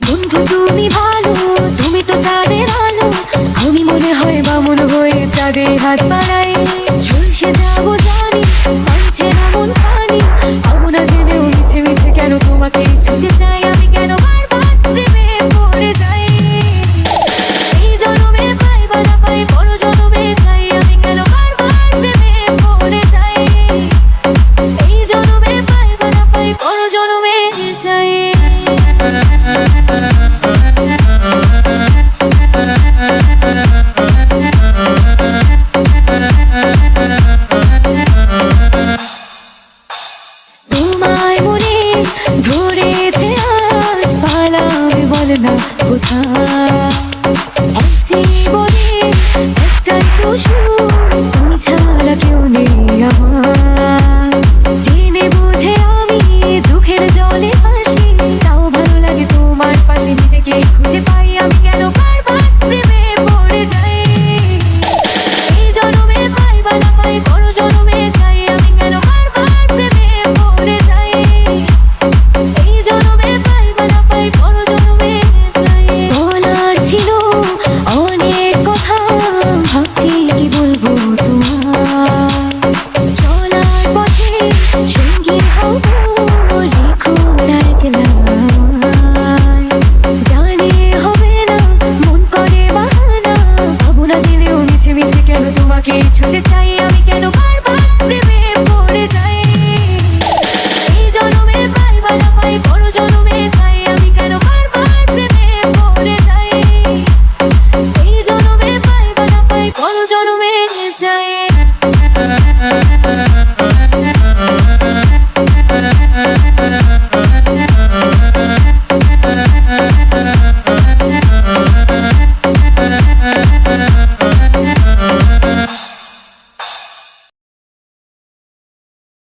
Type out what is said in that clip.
বন্ধু, তুমি ভালো, তুমি তো চাঁদের আলো। আমি মনে হয় বামন হয়ে চাঁদের হাত বাড়াই ধরেছে আজ পালাবে বল না কোথায়। জীবনে একটাই তো শুরু ছুটে চাই আমি কেন বারবার প্রেমে পড়ে যাই? এই জন্মে পাইবা না পাই বড় জন্মে চাই আমি কেন বারবার প্রেমে পড়ে যাই? এই জন্মে পাইবা পাই বড় জন্মে চাই।